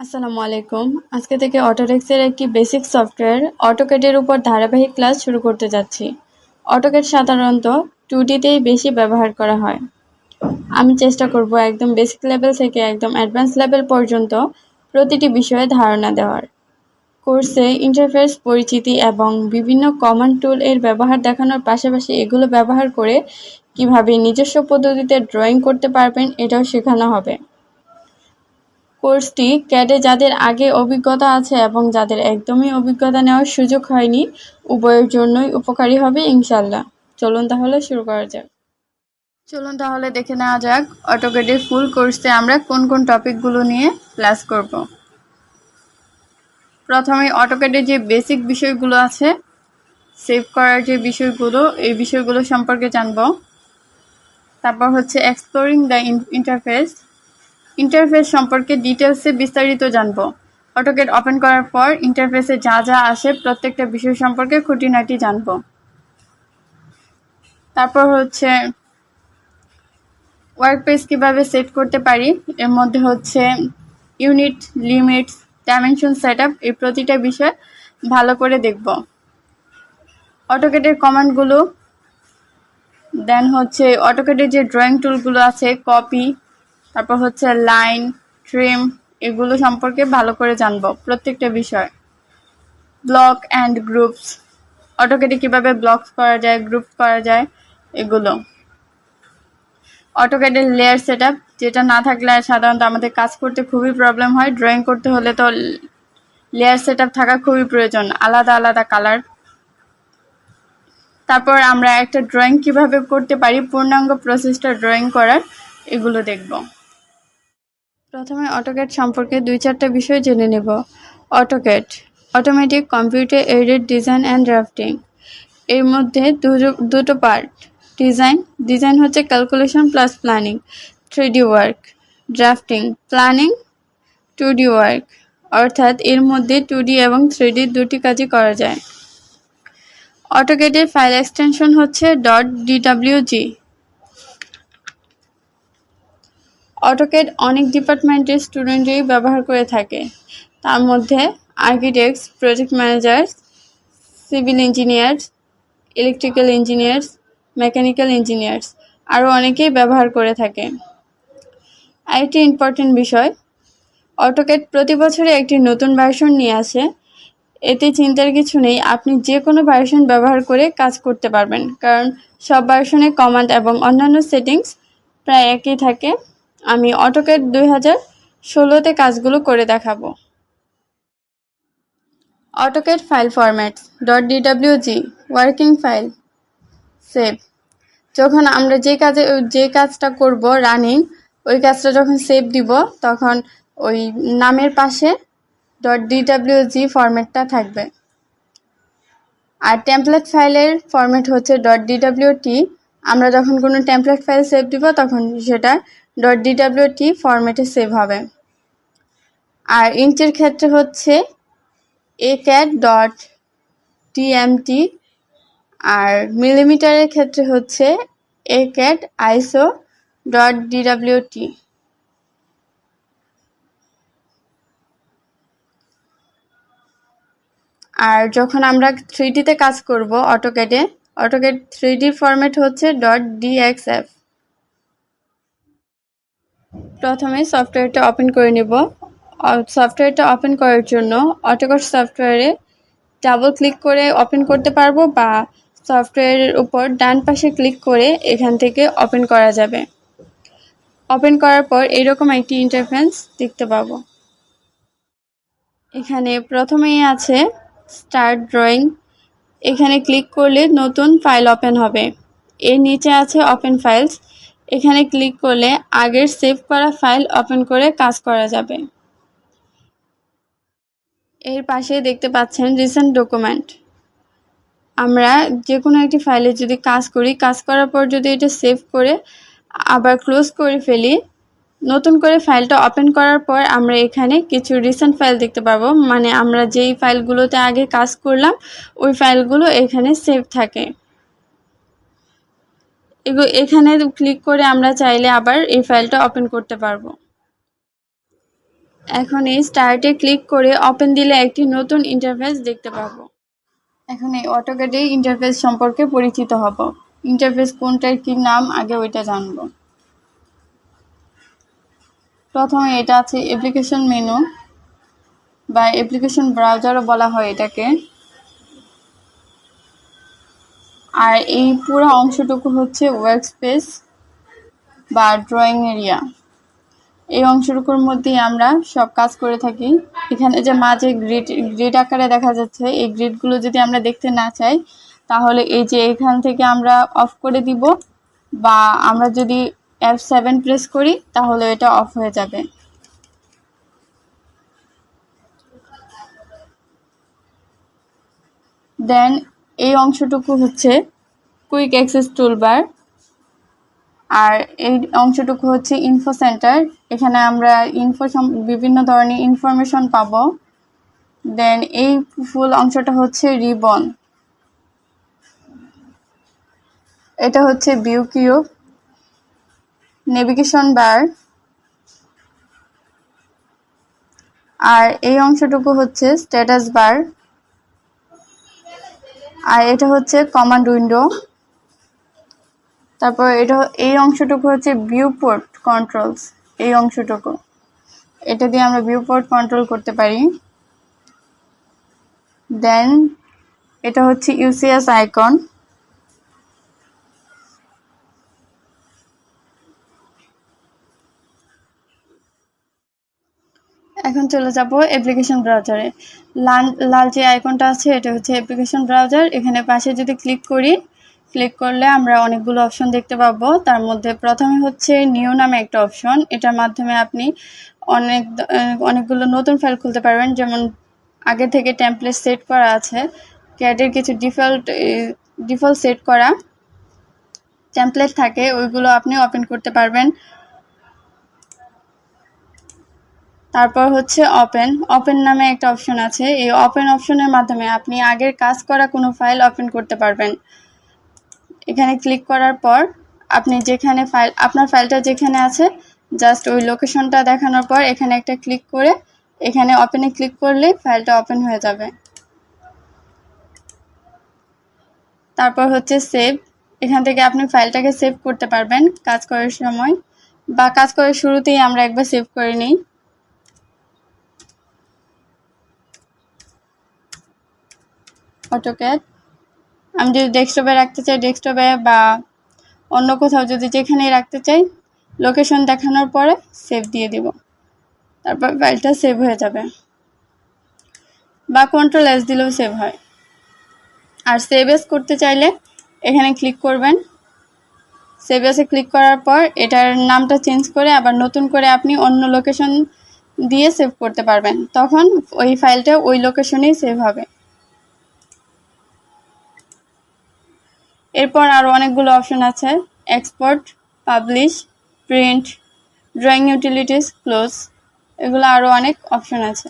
আসসালামু আলাইকুম। আজকে থেকে অটোডেক্সের একটি বেসিক সফটওয়্যার অটোকেটের উপর ধারাবাহিক ক্লাস শুরু করতে যাচ্ছি। অটোকেট সাধারণত টু ডিতেই বেশি ব্যবহার করা হয়। আমি চেষ্টা করব একদম বেসিক লেভেল থেকে একদম অ্যাডভান্স লেভেল পর্যন্ত প্রতিটি বিষয়ে ধারণা দেওয়ার। কোর্সে ইন্টারফেস, পরিচিতি এবং বিভিন্ন কমান্ড টুল এর ব্যবহার দেখানোর পাশাপাশি এগুলো ব্যবহার করে কীভাবে নিজস্ব পদ্ধতিতে ড্রয়িং করতে পারবেন এটাও শেখানো হবে। কোর্সটি ক্যাডে যাদের আগে অভিজ্ঞতা আছে এবং যাদের একদমই অভিজ্ঞতা নেওয়ার সুযোগ হয়নি, উভয়ের জন্যই উপকারী হবে ইনশাল্লাহ চলুন তাহলে শুরু করা যাক। চলুন তাহলে দেখে নেওয়া যাক অটোকেডের ফুল কোর্সে আমরা কোন কোন টপিকগুলো নিয়ে ক্লাস করব। প্রথমে অটোকেডের যে বেসিক বিষয়গুলো আছে, সেভ করার যে বিষয়গুলো, এই বিষয়গুলো সম্পর্কে জানব। তারপর হচ্ছে এক্সপ্লোরিং দ্য ইন্টারফেস। ইন্টারফেস সম্পর্কে ডিটেলসে বিস্তারিত জানব। অটোকেট ওপেন করার পর ইন্টারফেসে যা যা আসে প্রত্যেকটা বিষয় সম্পর্কে খুঁটিনাটি জানব। তারপর হচ্ছে ওয়ার্ক পেজ কীভাবে সেট করতে পারি, এর মধ্যে হচ্ছে unit limits dimension set up এই প্রতিটা বিষয় ভালো করে দেখব। অটোকেটের কমান্ডগুলো দেন হচ্ছে অটোকেটের যে ড্রয়িং টুলগুলো আছে কপি তারপর হচ্ছে লাইন ট্রিম এগুলো সম্পর্কে ভালো করে জানব প্রত্যেকটা বিষয়। ব্লক অ্যান্ড গ্রুপস অটোকেটে কীভাবে ব্লক করা যায় গ্রুপ করা যায়, এগুলো। অটোকেটের লেয়ার সেট যেটা না থাকলে সাধারণত আমাদের কাজ করতে খুবই প্রবলেম হয়। ড্রয়িং করতে হলে তো লেয়ার সেট থাকা খুবই প্রয়োজন, আলাদা আলাদা কালার তারপর আমরা একটা ড্রয়িং কীভাবে করতে পারি, পূর্ণাঙ্গ প্রসেসটা ড্রয়িং করার, এগুলো দেখব। প্রথমে অটোক্যাট সম্পর্কে দুই চারটা বিষয় জেনে নেব। AutoCAD automatic computer aided design and drafting এর মধ্যে দুটো পার্ট ডিজাইন ডিজাইন হচ্ছে calculation plus planning three D work drafting planning two D work অর্থাৎ এর মধ্যে টু ডি এবং থ্রি ডি দুটি কাজই করা যায়। অটোকেটের ফাইল এক্সটেনশন হচ্ছে ডট ডিডাব্লিউজি অটোকেড অনেক ডিপার্টমেন্টের স্টুডেন্টই ব্যবহার করে থাকে। তার মধ্যে architects, project managers, civil engineers electrical engineers mechanical engineers আরও অনেকেই ব্যবহার করে থাকে। আরেকটি ইম্পর্টেন্ট বিষয় অটোকেট প্রতি বছরে একটি নতুন ভার্সন নিয়ে আসে। এতে চিন্তার কিছু নেই, আপনি যে কোনো ভার্সন ব্যবহার করে কাজ করতে পারবেন। কারণ সব ভার্সনে কমান্ড এবং অন্যান্য সেটিংস প্রায় একই থাকে। আমি অটোকেট দুই হাজার ষোলোতে কাজগুলো করে দেখাবো। AutoCAD file format dot DWG working file save যখন আমরা যে কাজে, যে কাজটা করব রানিং ওই কাজটা যখন সেভ দিব, তখন ওই নামের পাশে. ডট ডিডাব্লিউজি ফরম্যাটটা থাকবে। আর টেমপ্লেট ফাইলের ফরম্যাট হচ্ছে. ডট ডিডাব্লিউটি আমরা যখন কোনো টেমপ্লেট ফাইল সেভ দিব, তখন সেটা. ডট ডিডাব্লিউটি ফরম্যাটে সেভ হবে। আর ইঞ্চের ক্ষেত্রে হচ্ছে এ ক্যাট ডট টিএমটি আর মিলিমিটারের ক্ষেত্রে হচ্ছে এ ক্যাট আইসো ডট ডিডাব্লিউটি আর যখন আমরা থ্রি ডিতে কাজ করব অটোক্যাডে অটোক্যাড থ্রি ডি ফরম্যাট হচ্ছে ডট ডিএক্সএফ। প্রথমে সফটওয়্যারটা ওপেন করে নেব। সফটওয়্যারটা ওপেন করার জন্য অটোকট সফটওয়্যারে ডাবল ক্লিক করে ওপেন করতে পারব বা সফটওয়্যারের উপর ডান পাশে ক্লিক করে এখান থেকে ওপেন করা যাবে। ওপেন করার পর এরকম একটি ইন্টারফেন্স দেখতে পাবো। এখানে প্রথমেই আছে স্টার্ট ড্রয়িং এখানে ক্লিক করলে নতুন ফাইল ওপেন হবে। এর নিচে আছে ওপেন ফাইলস। এখানে ক্লিক করলে আগের সেভ করা ফাইল ওপেন করে কাজ করা যাবে। এর পাশে দেখতে পাচ্ছেন রিসেন্ট ডকুমেন্ট। আমরা যে কোনো একটি ফাইলে যদি কাজ করি, কাজ করার পর যদি এটা সেভ করে আবার ক্লোজ করে ফেলি নতুন করে ফাইলটা ওপেন করার পর আমরা এখানে কিছু রিসেন্ট ফাইল দেখতে পারব মানে আমরা যেই ফাইলগুলোতে আগে কাজ করলাম, ওই ফাইলগুলো এখানে সেভ থাকে। এগুলো এখানে ক্লিক করে আমরা চাইলে আবার এই ফাইলটা ওপেন করতে পারব। এখন এই স্টার্টে ক্লিক করে ওপেন দিলে একটি নতুন ইন্টারফেস দেখতে পাবো। এখন এই অটোক্যাডে ইন্টারফেস সম্পর্কে পরিচিত হব। ইন্টারফেস কোনটার কি নাম, আগে ওইটা জানব। প্রথমে এটা আছে অ্যাপ্লিকেশন মেনু বা অ্যাপ্লিকেশন ব্রাউজারও বলা হয় এটাকে। আর এই পুরো অংশটুকু হচ্ছে ওয়ার্ক স্পেস বা ড্রয়িং এরিয়া এই অংশটুকুর মধ্যেই আমরা সব কাজ করে থাকি। এখানে যে মাঝে গ্রিড গ্রিড আকারে দেখা যাচ্ছে, এই গ্রিডগুলো যদি আমরা দেখতে না চাই, তাহলে এই যে এখান থেকে আমরা অফ করে দিব বা আমরা যদি এফ সেভেন প্রেস করি, তাহলে এটা অফ হয়ে যাবে। দেন এই অংশটুকু হচ্ছে কুইক অ্যাক্সেস টুলবার আর এই অংশটুকু হচ্ছে ইনফো সেন্টার এখানে আমরা ইনফো বিভিন্ন ধরনের ইনফরমেশন পাবো। দেন এই ফুল অংশটা হচ্ছে রিবন এটা হচ্ছে ভিউ কিউব নেভিগেশন বার আর এই অংশটুকু হচ্ছে স্ট্যাটাস বার। আর এটা হচ্ছে কমান্ড উইন্ডো। তারপর এটা এই অংশটুকু হচ্ছে ভিউ পোর্ট কন্ট্রোলস। এই অংশটুকু। এটা দিয়ে আমরা ভিউ পোর্ট কন্ট্রোল করতে পারি। দেন এটা হচ্ছে ইউসিএস আইকন। এখন চলে যাব অ্যাপ্লিকেশন ব্রাউজারে লাল লাল যে আইকনটা আছে, এটা হচ্ছে অ্যাপ্লিকেশন ব্রাউজার এখানে পাশে যদি ক্লিক করি ক্লিক করলে আমরা অনেকগুলো অপশন দেখতে পাবো। তার মধ্যে প্রথমে হচ্ছে নিউ নামে একটা অপশন এটার মাধ্যমে আপনি অনেক, অনেকগুলো নতুন ফাইল খুলতে পারবেন। যেমন আগে থেকে টেমপ্লেট সেট করা আছে ক্যাডের কিছু ডিফল্ট ডিফল্ট সেট করা টেমপ্লেট থাকে, ওইগুলো আপনি ওপেন করতে পারবেন। তারপর হচ্ছে ওপেন ওপেন নামে একটা অপশন আছে। এই ওপেন অপশনের মাধ্যমে আপনি আগের কাজ করা কোনো ফাইল ওপেন করতে পারবেন। এখানে ক্লিক করার পর আপনি যেখানে ফাইল আপনার ফাইলটা যেখানে আছে জাস্ট ওই লোকেশনটা দেখানোর পর এখানে একটা ক্লিক করে এখানে ওপেনে ক্লিক করলে ফাইলটা ওপেন হয়ে যাবে। তারপর হচ্ছে সেভ এখান থেকে আপনি ফাইলটাকে সেভ করতে পারবেন কাজ করার সময়। বা কাজ করার শুরুতেই আমরা একবার সেভ করে নিই। অটোক্যাড আমি যদি ডেস্কটপে রাখতে চাই ডেস্কটপে বা অন্য কোথাও যদি যেখানেই রাখতে চাই লোকেশন দেখানোর পরে সেভ দিয়ে দিব। তারপর ফাইলটা সেভ হয়ে যাবে। বা কন্ট্রোল এস দিলেও সেভ হয়। আর সেভ এস করতে চাইলে এখানে ক্লিক করবেন। সেভ এসে ক্লিক করার পর এটার নামটা চেঞ্জ করে আবার নতুন করে আপনি অন্য লোকেশন দিয়ে সেভ করতে পারবেন। তখন ওই ফাইলটা ওই লোকেশনেই সেভ হবে। এরপর আরও অনেকগুলো অপশন আছে। Export publish print drawing utilities close এগুলো আরও অনেক অপশন আছে।